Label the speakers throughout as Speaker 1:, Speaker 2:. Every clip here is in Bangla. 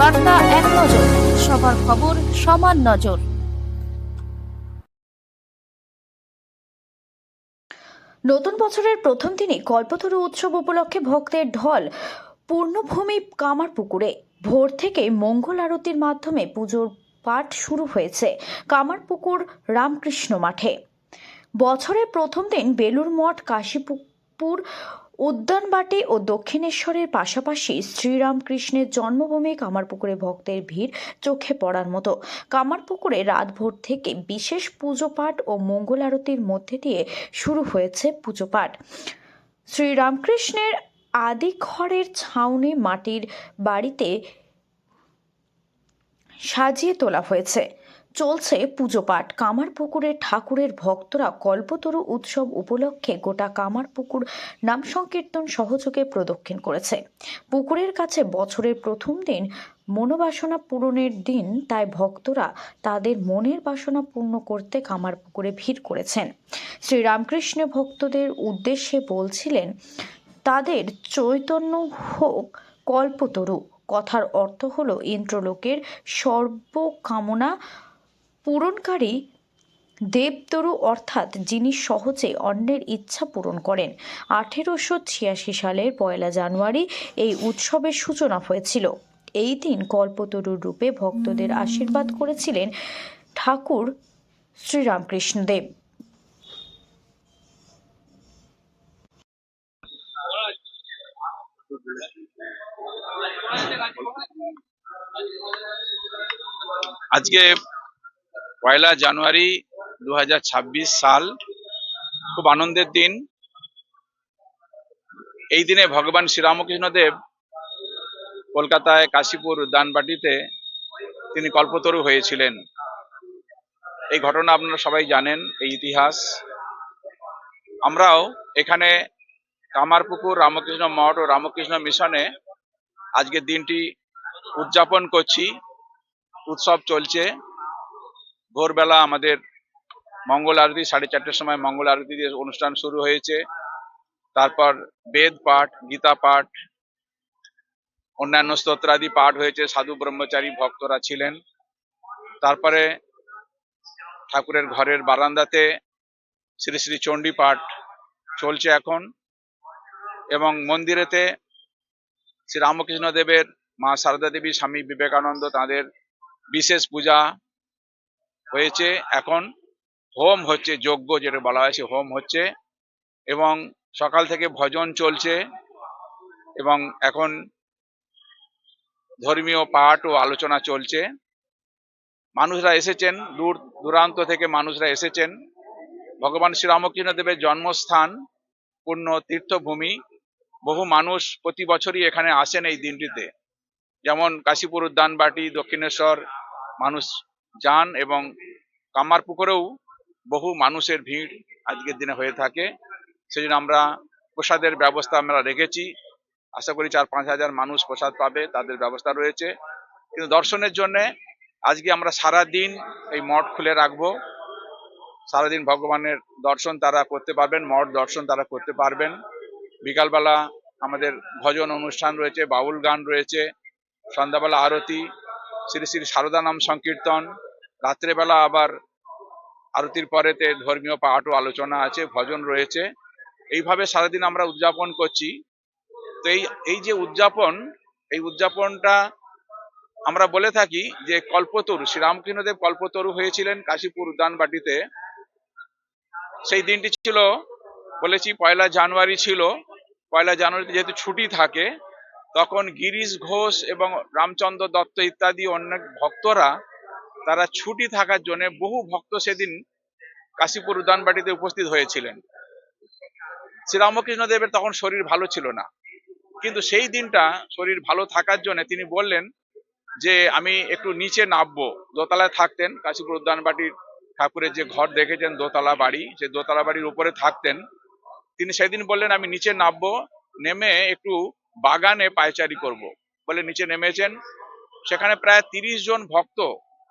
Speaker 1: বার্তা এক নজর, সবার খবর সমান নজর। নতুন বছরের প্রথম দিনে কল্পতরু উৎসব উপলক্ষে ভক্তের ঢল, পূর্ণভূমি কামারপুকুরে ভোর থেকে মঙ্গল আরতির মাধ্যমে পুজোর পাঠ শুরু হয়েছে কামারপুকুর রামকৃষ্ণ মাঠে। বছরের প্রথম দিন বেলুর মঠ কাশীপুর উদ্যানবাটি ও দক্ষিণেশ্বরের পাশাপাশি শ্রীরামকৃষ্ণের জন্মভূমি কামারপুকুরে ভক্তের ভিড় চোখে পড়ার মতো। কামারপুকুরে রাত ভোর থেকে বিশেষ পুজো পাঠ ও মঙ্গল আরতির মধ্যে দিয়ে শুরু হয়েছে পুজো পাঠ শ্রীরামকৃষ্ণের আদি ঘরের ছাউনি মাটির বাড়িতে সাজিয়ে তোলা হয়েছে। চলছে পুজো পাঠ কামারপুকুরের ঠাকুরের ভক্তরা কল্পতরু উৎসব উপলক্ষে গোটা কামারপুকুর নাম সংকীর্তন সহযোগে প্রদক্ষিণ করেছে। পুকুরের কাছে বছরের প্রথম দিন মনোবাসনা পূরণের দিন, তাই ভক্তরা তাদের মনের বাসনা পূর্ণ করতে কামারপুকুরে ভিড় করেছেন। শ্রীরামকৃষ্ণ ভক্তদের উদ্দেশ্যে বলছিলেন, তাদের চৈতন্য হোক, কল্পতরু। কথার অর্থ হলো, ইন্দ্রলোকের সর্বকামনা পূরণকারী দেবতরু অর্থাৎ যিনি সহজে অন্যের ইচ্ছা পূরণ করেন। আঠেরোশো ছিয়াশি সালের পয়লা জানুয়ারি এই উৎসবের সূচনা হয়েছিল। এই দিন কল্পতরুর রূপে ভক্তদের আশীর্বাদ করেছিলেন ঠাকুর শ্রীরামকৃষ্ণদেব।
Speaker 2: আজকে পয়লা জানুয়ারি দু হাজার ছাব্বিশ সাল। খুব আনন্দের দিন। এই দিনে ভগবান শ্রীরামকৃষ্ণদেব কলকাতায় কাশীপুর উদ্যানবাটিতে তিনি কল্পতরু হয়েছিলেন। এই ঘটনা আপনারা সবাই জানেন, এই ইতিহাস। আমরাও এখানে কামারপুকুর, রামকৃষ্ণ মঠ ও রামকৃষ্ণ মিশনে আজকের দিনটি উদযাপন করছি। উৎসব চলছে। ভোরবেলা আমাদের মঙ্গল আরতি, সাড়ে চারটের সময় মঙ্গল আরতি দিয়ে অনুষ্ঠান শুরু হয়েছে। তারপর বেদ পাঠ, গীতা পাঠ, অন্যান্য স্তোত্রাদি পাঠ হয়েছে। সাধু ব্রহ্মচারী ভক্তরা ছিলেন। তারপরে ঠাকুরের ঘরের বারান্দাতে শ্রী শ্রী চণ্ডী পাঠ চলছে এখন এবং মন্দিরেতে শ্রী রামকৃষ্ণ দেবের মা সারদা দেবী স্বামী বিবেকানন্দ তাদের বিশেষ পূজা হয়েছে, এখন হোম হচ্ছে, যজ্ঞ যেটা বলা হয়েছে, হোম হচ্ছে এবং সকাল থেকে ভজন চলছে এবং এখন ধর্মীয় পাঠ ও আলোচনা চলছে। মানুষরা এসেছেন, দূর দূরান্ত থেকে মানুষরা এসেছেন। ভগবান শ্রীরামকৃষ্ণ দেবের জন্মস্থান, পূর্ণ তীর্থভূমি। বহু মানুষ প্রতি বছরই এখানে আসেন এই দিনটিতে। যেমন কাশীপুর উদ্যানবাটি, দক্ষিণেশ্বর, মানুষ যান এবং কামারপুকুরেও বহু মানুষের ভিড় আজকের দিনে হয়ে থাকে। সেজন্য আমরা প্রসাদের ব্যবস্থা আমরা রেখেছি। আশা করি চার পাঁচ হাজার মানুষ প্রসাদ পাবে, তাদের ব্যবস্থা রয়েছে। কিন্তু দর্শনের জন্যে আজকে আমরা সারা দিন এই মঠ খুলে রাখব। সারাদিন ভগবানের দর্শন তারা করতে পারবেন, মঠ দর্শন তারা করতে পারবেন। বিকালবেলা আমাদের ভজন অনুষ্ঠান রয়েছে, বাউল গান রয়েছে, সন্ধ্যাবেলা আরতি, শ্রী শ্রী সারদা নাম সংকীর্তন রাত্রেবেলা আবার আরতির পরেতে ধর্মীয় পাঠ ও আলোচনা আছে, ভজন রয়েছে। এইভাবে সারাদিন আমরা উদযাপন করছি। তো এই এই যে উদযাপন, এই উদযাপনটা আমরা বলে থাকি যে কল্পতরু, শ্রীরামকৃষ্ণদেব কল্পতরু হয়েছিলেন কাশীপুর উদ্যানবাটিতে। সেই দিনটি ছিল, বলেছি পয়লা জানুয়ারি ছিল। পয়লা জানুয়ারিতে যেহেতু ছুটি থাকে, তখন গিরিশ ঘোষ এবং রামচন্দ্র দত্ত ইত্যাদি অনেক ভক্তরা তারা ছুটি থাকার জন্য বহু ভক্ত সেদিন কাশীপুর উদ্যানবাটিতে উপস্থিত হয়েছিলেন। শ্রীরামকৃষ্ণ দেবের তখন শরীর ভালো ছিল না। কিন্তু সেই দিনটা শরীর ভালো থাকার জন্য তিনি বললেন যে, আমি একটু নিচে নামবো। দোতলায় থাকতেন, কাশীপুর উদ্যানবাটির ঠাকুরের যে ঘর দেখেছেন, দোতলা বাড়ি, সেই দোতলা বাড়ির উপরে থাকতেন। তিনি সেদিন বললেন, আমি নিচে নামবো, নেমে একটু বাগানে পায়চারি করব। বলে নিচে নেমেছেন। সেখানে প্রায় তিরিশ জন ভক্ত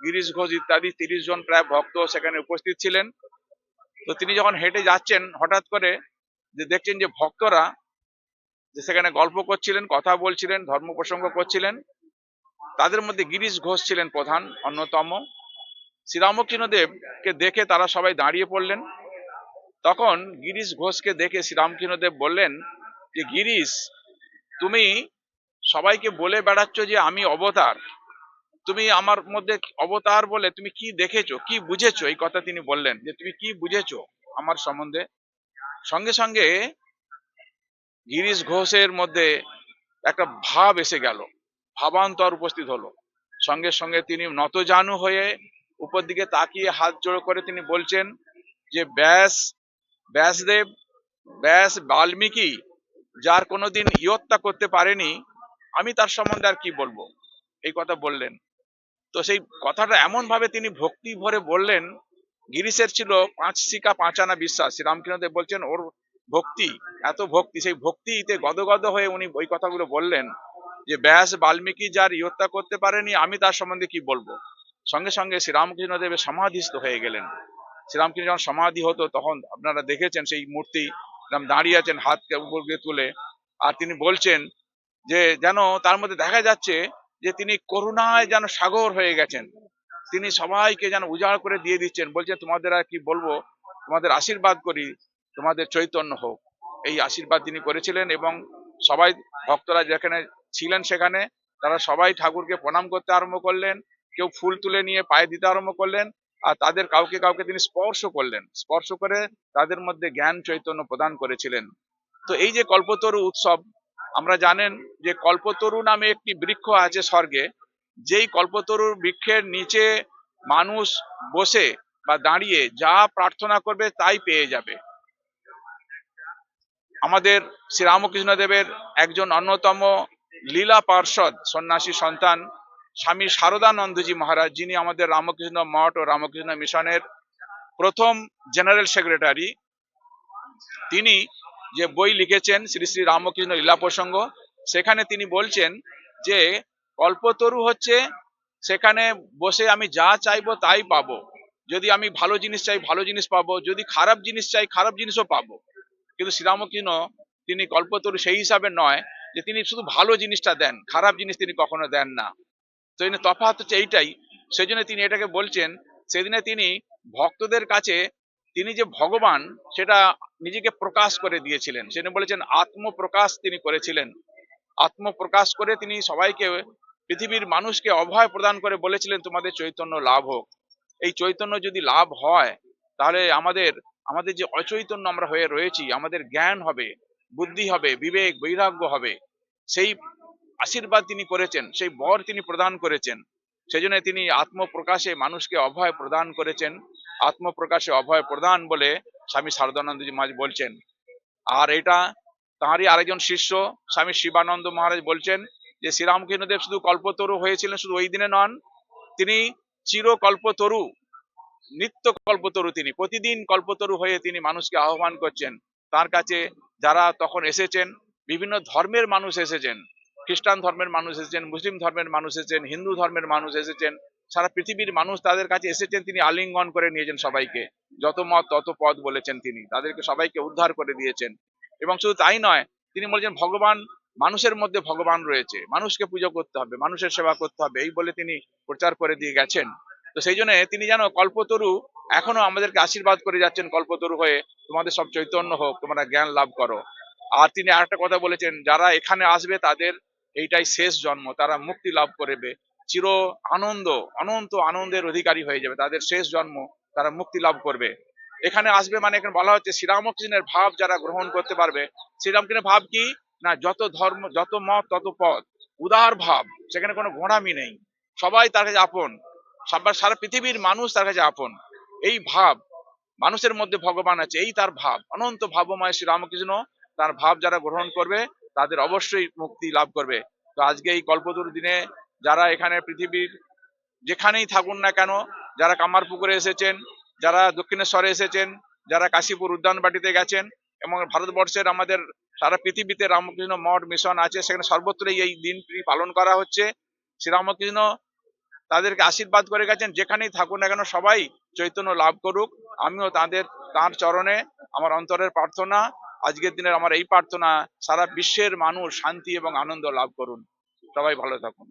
Speaker 2: গিরিশ ঘোষ ইত্যাদি তিরিশ জন প্রায় ভক্ত সেখানে উপস্থিত ছিলেন। তো তিনি যখন হেঁটে যাচ্ছেন, হঠাৎ করে যে দেখছেন যে ভক্তরা যে সেখানে গল্প করছিলেন, কথা বলছিলেন, ধর্ম প্রসঙ্গ করছিলেন, তাদের মধ্যে গিরিশ ঘোষ ছিলেন প্রধান, অন্যতম। শ্রীরামকৃষ্ণদেবকে দেখে তারা সবাই দাঁড়িয়ে পড়লেন। তখন গিরিশ ঘোষকে দেখে শ্রীরামকৃষ্ণদেব বললেন যে, গিরিশ, তুমি সবাইকে বলে বেড়াচ্ছ যে আমি অবতার। তুমি আমার মধ্যে অবতার বলে তুমি কি দেখেছ, কি বুঝেছ? এই কথা তিনি বললেন যে তুমি কি বুঝেছ আমার সম্বন্ধে? সঙ্গে সঙ্গে গিরিশ ঘোষের মধ্যে একটা ভাব এসে গেল, ভাবান্তর উপস্থিত হলো। সঙ্গে সঙ্গে তিনি নতজানু হয়ে উপর দিকে তাকিয়ে হাত জোড় করে তিনি বলছেন যে, ব্যাস, ব্যাসদেব, ব্যাস বাল্মীকি, যার কোনোদিন ইয়ত্তা করতে পারেনি, আমি তার সম্বন্ধে আর কি বলব? এই কথা বললেন। তো সেই কথাটা এমন ভাবে তিনি ভক্তি ভরে বললেন, গিরিশের ছিল পাঁচ শিকা পাঁচানা বিশ্বাস। শ্রীরামকৃষ্ণদেব বলছেন, ওর ভক্তি, এত ভক্তি। সেই ভক্তিতে গদগদ হয়ে উনি ওই কথাগুলো বললেন, যে ব্যাস বাল্মীকি যার ইয়ত্তা করতে পারেনি, আমি তার সম্বন্ধে কি বলব? সঙ্গে সঙ্গে শ্রীরামকৃষ্ণদেবের সমাধিস্থ হয়ে গেলেন। শ্রীরামকৃষ্ণ যখন সমাধি হতো, তখন আপনারা দেখেছেন সেই মূর্তি দাঁড়িয়ে আছেন হাতকে উপর দিয়ে তুলে, আর তিনি বলছেন যে, যেন তার মধ্যে দেখা যাচ্ছে যে তিনি করুণায় যেন সাগর হয়ে গেছেন। তিনি সবাইকে যেন উজাড় করে দিয়ে দিচ্ছেন। বলছেন তোমাদের আর কি বলব? তোমাদের আশীর্বাদ করি, তোমাদের চৈতন্য হোক। এই আশীর্বাদ তিনি করেছিলেন এবং সবাই, ভক্তরা যেখানে ছিলেন সেখানে, তারা সবাই ঠাকুরকে প্রণাম করতে আরম্ভ করলেন। কেউ ফুল তুলে নিয়ে পায়ে দিতে আরম্ভ করলেন আর তাদের কাউকে কাউকে তিনি স্পর্শ করলেন। স্পর্শ করে তাদের মধ্যে জ্ঞান চৈতন্য প্রদান করেছিলেন। তো এই যে কল্পতরু উৎসব আমরা জানেন যে কল্পতরু নামে একটি বৃক্ষ আছে স্বর্গে, যেই কল্পতরুর বৃক্ষের নিচে মানুষ বসে বা দাঁড়িয়ে যা প্রার্থনা করবে তাই পেয়ে যাবে। আমাদের শ্রীরামকৃষ্ণ দেবের একজন অন্যতম লীলা পার্ষদ সন্ন্যাসী সন্তান স্বামী শারদানন্দজি মহারাজ, যিনি আমাদের রামকৃষ্ণ মঠ ও রামকৃষ্ণ মিশনের প্রথম জেনারেল সেক্রেটারি, তিনি যে বই লিখেছেন শ্রী শ্রী রামকৃষ্ণ লীলা প্রসঙ্গ, সেখানে তিনি বলছেন যে কল্পতরু হচ্ছে সেখানে বসে আমি যা চাইব তাই পাবো। যদি আমি ভালো জিনিস চাই ভালো জিনিস পাবো, যদি খারাপ জিনিস চাই খারাপ জিনিসও পাবো। কিন্তু শ্রীরামকৃষ্ণ তিনি কল্পতরু সেই হিসাবে নয় যে তিনি শুধু ভালো জিনিসটা দেন, খারাপ জিনিস তিনি কখনো দেন না। তো তফাৎ হচ্ছে এইটাই। সেই জন্য তিনি এটাকে বলছেন, সেদিনে তিনি ভক্তদের কাছে তিনি যে ভগবান, সেটা নিজেকে প্রকাশ করে দিয়েছিলেন। সেদিন বলেছেন, আত্মপ্রকাশ তিনি করেছিলেন। আত্মপ্রকাশ করে তিনি সবাইকে, পৃথিবীর মানুষকে অভয় প্রদান করে বলেছিলেন, তোমাদের চৈতন্য লাভ হোক। এই চৈতন্য যদি লাভ হয়, তাহলে আমাদের আমাদের যে অচৈতন্য আমরা হয়ে রয়েছি, আমাদের জ্ঞান হবে, বুদ্ধি হবে, বিবেক, বৈরাগ্য হবে। সেই আশীর্বাদ তিনি করেছেন, সেই বর তিনি প্রদান করেছেন। সেজন্য তিনি আত্মপ্রকাশে মানুষকে অভয় প্রদান করেছেন। আত্মপ্রকাশে অভয় প্রদান বলে স্বামী শারদানন্দজি মহারাজ বলছেন। আর এটা তাঁরই আরেকজন শিষ্য স্বামী শিবানন্দ মহারাজ বলছেন যে, শ্রীরামকৃষ্ণদেব শুধু কল্পতরু হয়েছিলেন, শুধু ওই দিনে নন, তিনি চিরকল্পতরু, নিত্য কল্পতরু তিনি, প্রতিদিন কল্পতরু হয়ে তিনি মানুষকে আহ্বান করছেন। তার কাছে যারা তখন এসেছেন, বিভিন্ন ধর্মের মানুষ এসেছেন খ্রিস্টান ধর্মের মানুষ এসেছেন, মুসলিম ধর্মের মানুষ এসেছেন, হিন্দু ধর্মের মানুষ এসেছেন, সারা পৃথিবীর মানুষ তাদের কাছে এসেছেন, তিনি আলিঙ্গন করে নিয়েছেন সবাইকে। যত মত, তত পদ বলেছেন তিনি। তাদেরকে সবাইকে উদ্ধার করে দিয়েছেন। এবং শুধু তাই নয়, তিনি বলেছেন, ভগবান, মানুষের মধ্যে ভগবান রয়েছে। মানুষকে পুজো করতে হবে, মানুষের সেবা করতে হবে। এই বলে তিনি প্রচার করে দিয়ে গেছেন। তো সেই জন্য তিনি যেন কল্পতরু এখনও আমাদেরকে আশীর্বাদ করে যাচ্ছেন, কল্পতরু হয়ে তোমাদের সব চৈতন্য হোক, তোমরা জ্ঞান লাভ করো। আর তিনি আরেকটা কথা বলেছেন, যারা এখানে আসবে তাদের এইটাই শেষ জন্ম। তারা মুক্তি লাভ করবে। চির আনন্দ, অনন্ত আনন্দের অধিকারী হয়ে যাবে। তাদের শেষ জন্ম তারা মুক্তি লাভ করবে। এখানে আসবে মানে এখানে বলা হচ্ছে শ্রীরামকৃষ্ণের ভাব যারা গ্রহণ করতে পারবে। শ্রীরামকৃষ্ণের ভাব কি? না, যত ধর্ম, যত মত, তত পথ। উদার ভাব। সেখানে কোনো ঘোড়ামি নেই। সবাই তার কাছে আপন। সারা পৃথিবীর মানুষ তার কাছে আপন। এই ভাব, মানুষের মধ্যে ভগবান আছে, এই তার ভাব। অনন্ত ভাবময় শ্রীরামকৃষ্ণ তার ভাব যারা গ্রহণ করবে তাদের অবশ্যই মুক্তি লাভ করবে। তো আজকে এই কল্পতরু দিনে যারা এখানে পৃথিবীর যেখানেই থাকুন না কেন, যারা কামারপুকুরে এসেছেন, যারা দক্ষিণেশ্বরে এসেছেন, যারা কাশীপুর উদ্যানবাটিতে গেছেন এবং ভারতবর্ষের আমাদের সারা পৃথিবীতে রামকৃষ্ণ মঠ মিশন আছে, সেখানে সর্বত্রই এই দিনটি পালন করা হচ্ছে। শ্রীরামকৃষ্ণ তাদেরকে আশীর্বাদ করে গেছেন, যেখানেই থাকুন না কেন, সবাই চৈতন্য লাভ করুক। আমিও তাদের তার চরণে আমার অন্তরের প্রার্থনা আজকের দিনের আমার এই প্রার্থনা, সারা বিশ্বের মানুষ শান্তি এবং আনন্দ লাভ করুন। সবাই ভালো থাকুন।